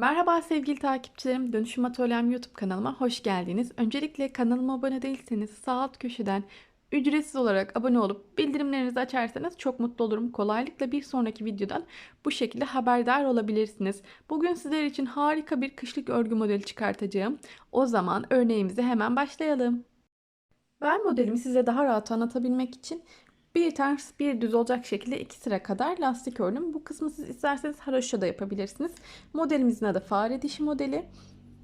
Merhaba sevgili takipçilerim. Dönüşüm Atölyem YouTube kanalıma hoş geldiniz. Öncelikle kanalıma abone değilseniz sağ alt köşeden ücretsiz olarak abone olup bildirimlerinizi açarsanız çok mutlu olurum. Kolaylıkla bir sonraki videodan bu şekilde haberdar olabilirsiniz. Bugün sizler için harika bir kışlık örgü modeli çıkartacağım. O zaman örneğimize hemen başlayalım. Ben modelimi size daha rahat anlatabilmek için bir ters bir düz olacak şekilde iki sıra kadar lastik ördüm. Bu kısmı siz isterseniz haroşa da yapabilirsiniz. Modelimizin adı fare dişi modeli.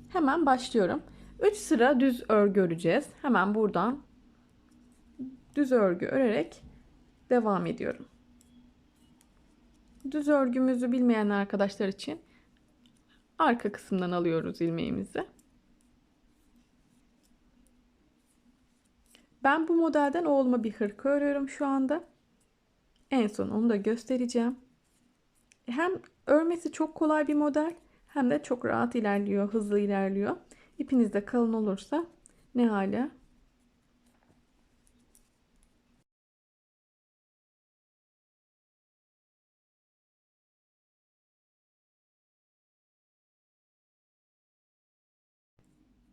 Hemen başlıyorum. 3 sıra düz örgü öreceğiz. Hemen buradan düz örgü örerek devam ediyorum. Düz örgümüzü bilmeyen arkadaşlar için arka kısımdan alıyoruz ilmeğimizi. Ben bu modelden oğluma bir hırka örüyorum şu anda. En son onu da göstereceğim. Hem örmesi çok kolay bir model hem de çok rahat ilerliyor, hızlı ilerliyor. İpiniz de kalın olursa ne hale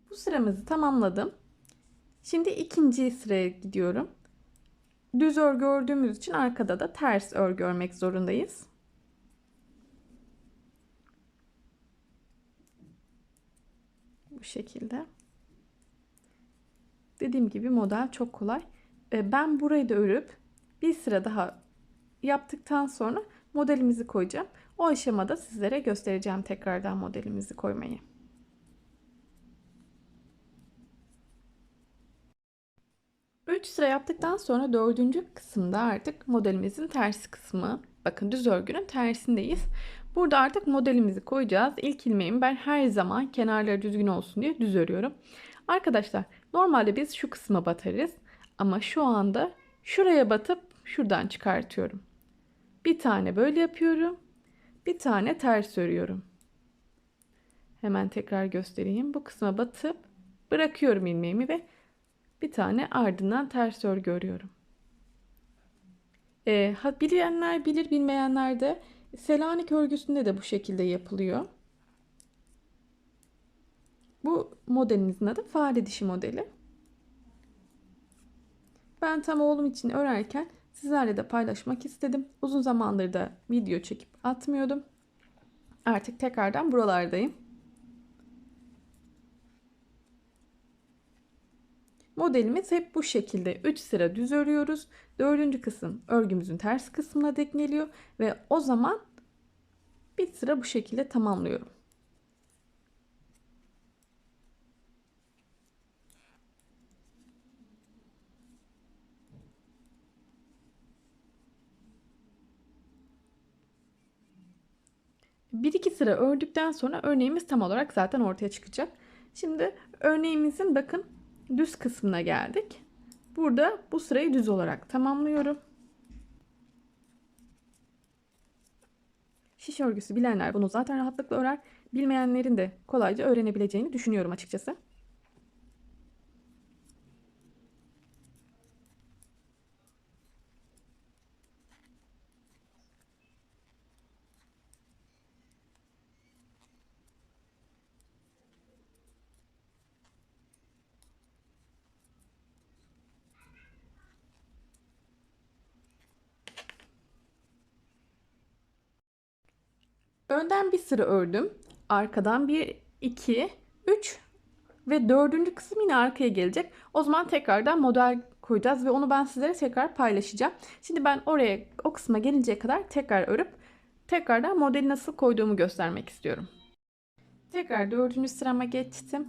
Bu sıramızı tamamladım. Şimdi ikinci sıraya gidiyorum. Düz örgü ördüğümüz için arkada da ters örgü örmek zorundayız. Bu şekilde. Dediğim gibi model çok kolay. Ee, ben burayı da örüp bir sıra daha yaptıktan sonra modelimizi koyacağım. O aşamada sizlere göstereceğim tekrardan modelimizi koymayı. 3 sıra yaptıktan sonra dördüncü kısımda artık modelimizin tersi kısmı. Bakın düz örgünün tersindeyiz. Burada artık modelimizi koyacağız. İlk ilmeğimi ben her zaman kenarları düzgün olsun diye düz örüyorum. Arkadaşlar normalde biz şu kısma batarız. Ama şu anda şuraya batıp şuradan çıkartıyorum. Bir tane böyle yapıyorum. Bir tane ters örüyorum. Hemen tekrar göstereyim. Bu kısma batıp bırakıyorum ilmeğimi ve bir tane ardından ters örgü örüyorum. E, bilenler bilir bilmeyenler de Selanik örgüsünde de bu şekilde yapılıyor. Bu modelimizin adı fare dişi modeli. Ben tam oğlum için örerken sizlerle de paylaşmak istedim. Uzun zamandır da video çekip atmıyordum. Artık tekrardan buralardayım. Modelimiz hep bu şekilde 3 sıra düz örüyoruz. Dördüncü kısım örgümüzün ters kısmına denk geliyor ve o zaman bir sıra bu şekilde tamamlıyorum. Bir iki sıra ördükten sonra örneğimiz tam olarak zaten ortaya çıkacak. Şimdi örneğimizin bakın düz kısmına geldik. Burada bu sırayı düz olarak tamamlıyorum. Şiş örgüsü bilenler bunu zaten rahatlıkla örer. Bilmeyenlerin de kolayca öğrenebileceğini düşünüyorum açıkçası. Önden bir sıra ördüm. Arkadan bir, iki, üç ve dördüncü kısım yine arkaya gelecek. O zaman tekrardan model koyacağız ve onu ben sizlere tekrar paylaşacağım. Şimdi ben oraya o kısma gelinceye kadar tekrar örüp tekrardan modeli nasıl koyduğumu göstermek istiyorum. Tekrar dördüncü sırama geçtim.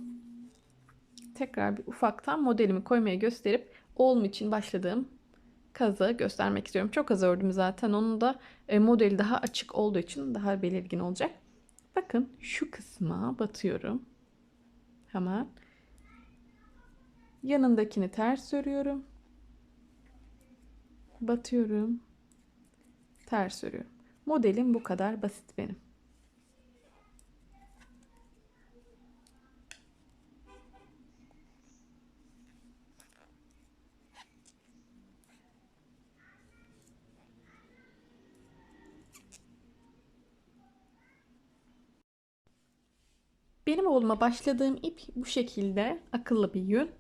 Tekrar bir ufaktan modelimi koymaya gösterip oğlum için başladığım kazı göstermek istiyorum. Çok az ördüm zaten. Onun da e, modeli daha açık olduğu için daha belirgin olacak. Bakın şu kısma batıyorum. Hemen. Yanındakini ters örüyorum. Batıyorum. Ters örüyorum. Modelim bu kadar basit benim. Benim oğluma başladığım ip bu şekilde akıllı bir yün.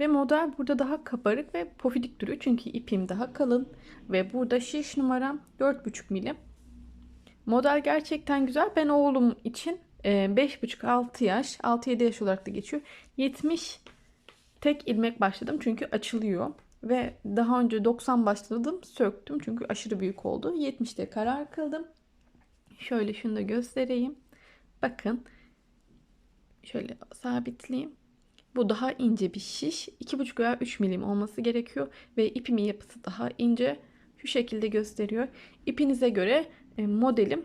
Ve model burada daha kabarık ve pofidik duruyor. Çünkü ipim daha kalın. Ve burada şiş numaram 4,5 milim. Model gerçekten güzel. Ben oğlum için 5,5-6 yaş, 6-7 yaş olarak da geçiyor. 70 tek ilmek başladım çünkü açılıyor. Ve daha önce 90 başladım söktüm çünkü aşırı büyük oldu. 70'te karar kıldım. Şöyle şunu da göstereyim. Bakın. Şöyle sabitleyeyim. Bu daha ince bir şiş. 2,5 veya 3 milim olması gerekiyor. Ve ipimin yapısı daha ince. Şu şekilde gösteriyor. İpinize göre e, modelim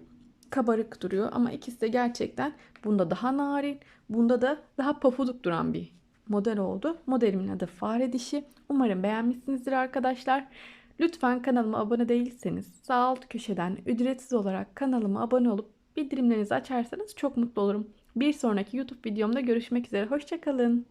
kabarık duruyor. Ama ikisi de gerçekten bunda daha narin. Bunda da daha pofuduk duran bir model oldu. Modelimin adı fare dişi. Umarım beğenmişsinizdir arkadaşlar. Lütfen kanalıma abone değilseniz sağ alt köşeden ücretsiz olarak kanalıma abone olup bildirimlerinizi açarsanız çok mutlu olurum. Bir sonraki YouTube videomda görüşmek üzere. Hoşçakalın.